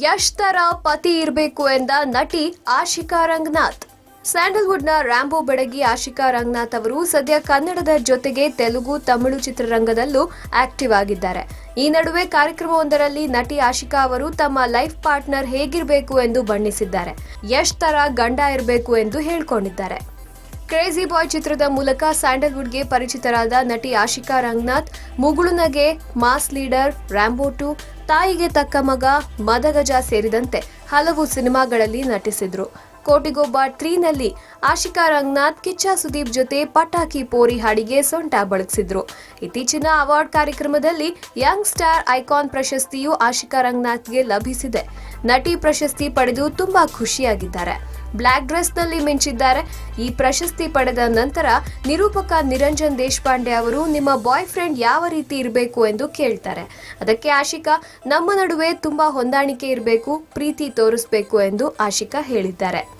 ಯಶ್ ತರ ಪತಿ ಇರಬೇಕು ಎಂದ ನಟಿ ಆಶಿಕಾ ರಂಗನಾಥ್. ಸ್ಯಾಂಡಲ್ವುಡ್ನ ರ್ಯಾಂಬೋ ಬೆಡಗಿ ಆಶಿಕಾ ರಂಗನಾಥ್ ಅವರು ಸದ್ಯ ಕನ್ನಡದ ಜೊತೆಗೆ ತೆಲುಗು, ತಮಿಳು ಚಿತ್ರರಂಗದಲ್ಲೂ ಆಕ್ಟಿವ್ ಆಗಿದ್ದಾರೆ. ಈ ನಡುವೆ ಕಾರ್ಯಕ್ರಮವೊಂದರಲ್ಲಿ ನಟಿ ಆಶಿಕಾ ಅವರು ತಮ್ಮ ಲೈಫ್ ಪಾರ್ಟ್ನರ್ ಹೇಗಿರಬೇಕು ಎಂದು ಬಣ್ಣಿಸಿದ್ದಾರೆ. ಯಶ್ ತರ ಗಂಡ ಇರಬೇಕು ಎಂದು ಹೇಳ್ಕೊಂಡಿದ್ದಾರೆ. ಕ್ರೇಜಿ ಬಾಯ್ ಚಿತ್ರದ ಮೂಲಕ ಸ್ಯಾಂಡಲ್ವುಡ್ಗೆ ಪರಿಚಿತರಾದ ನಟಿ ಆಶಿಕಾ ರಂಗನಾಥ್ ಮುಗುಳುನಗೆ ಮಾಸ್ ಲೀಡರ್ ರ್ಯಾಂಬೋ ಟು, ತಾಯಿಗೆ ತಕ್ಕ ಮಗ ಮದಗಜ ಸೇರಿದಂತೆ ಹಲವು ಸಿನಿಮಾಗಳಲ್ಲಿ ನಟಿಸಿದ್ರು. ಕೋಟಿಗೊಬ್ಬ ತ್ರೀನಲ್ಲಿ ಆಶಿಕಾ ರಂಗನಾಥ್, ಕಿಚ್ಚ ಸುದೀಪ್ ಜೊತೆ ಪಟಾಕಿ ಪೋರಿ ಹಾಡಿಗೆ ಸೊಂಟ ಬಳಸಿದ್ರು ಇತ್ತೀಚಿನ ಅವಾರ್ಡ್ ಕಾರ್ಯಕ್ರಮದಲ್ಲಿ ಯಂಗ್ ಸ್ಟಾರ್ ಐಕಾನ್ ಪ್ರಶಸ್ತಿಯು ಆಶಿಕಾ ರಂಗನಾಥ್ಗೆ ಲಭಿಸಿದೆ. ನಟಿ ಪ್ರಶಸ್ತಿ ಪಡೆದು ತುಂಬಾ ಖುಷಿಯಾಗಿದ್ದಾರೆ. ಬ್ಲ್ಯಾಕ್ ಡ್ರೆಸ್ನಲ್ಲಿ ಮಿಂಚಿದ್ದಾರೆ. ಈ ಪ್ರಶಸ್ತಿ ಪಡೆದ ನಂತರ ನಿರೂಪಕ ನಿರಂಜನ್ ದೇಶಪಾಂಡೆ ಅವರು, ನಿಮ್ಮ ಬಾಯ್ ಫ್ರೆಂಡ್ ಯಾವ ರೀತಿ ಇರಬೇಕು ಎಂದು ಕೇಳ್ತಾರೆ. ಅದಕ್ಕೆ ಆಶಿಕಾ, ನಮ್ಮ ನಡುವೆ ತುಂಬಾ ಹೊಂದಾಣಿಕೆ ಇರಬೇಕು, ಪ್ರೀತಿ ತೋರಿಸಬೇಕು ಎಂದು ಆಶಿಕಾ ಹೇಳಿದ್ದಾರೆ.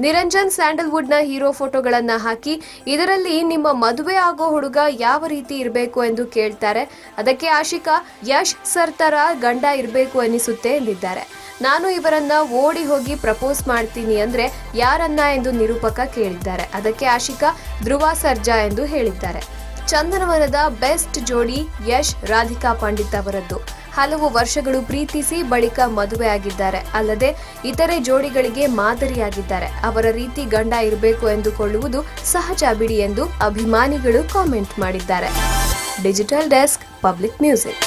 ನಿರಂಜನ್ ಸ್ಯಾಂಡಲ್ವುಡ್ನ ಹೀರೋ ಫೋಟೋಗಳನ್ನ ಹಾಕಿ, ಇದರಲ್ಲಿ ನಿಮ್ಮ ಮದುವೆ ಆಗೋ ಹುಡುಗ ಯಾವ ರೀತಿ ಇರಬೇಕು ಎಂದು ಕೇಳ್ತಾರೆ. ಅದಕ್ಕೆ ಆಶಿಕಾ, ಯಶ್ ಸರ್ ತರ ಗಂಡ ಇರಬೇಕು ಅನಿಸುತ್ತೆ ಎಂದಿದ್ದಾರೆ. ನಾನು ಇವರನ್ನ ಓಡಿ ಹೋಗಿ ಪ್ರಪೋಸ್ ಮಾಡ್ತೀನಿ ಅಂದ್ರೆ ಯಾರನ್ನ ಎಂದು ನಿರೂಪಕ ಕೇಳಿದ್ದಾರೆ. ಅದಕ್ಕೆ ಆಶಿಕಾ, ಧ್ರುವ ಸರ್ಜಾ ಎಂದು ಹೇಳಿದ್ದಾರೆ. ಚಂದನವನದ ಬೆಸ್ಟ್ ಜೋಡಿ ಯಶ್ ರಾಧಿಕಾ ಪಂಡಿತ್ ಅವರದ್ದು. ಹಲವು ವರ್ಷಗಳು ಪ್ರೀತಿಸಿ ಬಳಿಕ ಮದುವೆಯಾಗಿದ್ದಾರೆ ಅಲ್ಲದೆ ಇತರೆ ಜೋಡಿಗಳಿಗೆ ಮಾದರಿಯಾಗಿದ್ದಾರೆ. ಅವರ ರೀತಿ ಗಂಡ ಇರಬೇಕು ಎಂದುಕೊಳ್ಳುವುದು ಸಹಜ ಬಿಡಿ ಎಂದು ಅಭಿಮಾನಿಗಳು ಕಾಮೆಂಟ್ ಮಾಡಿದ್ದಾರೆ. Digital desk Public Music.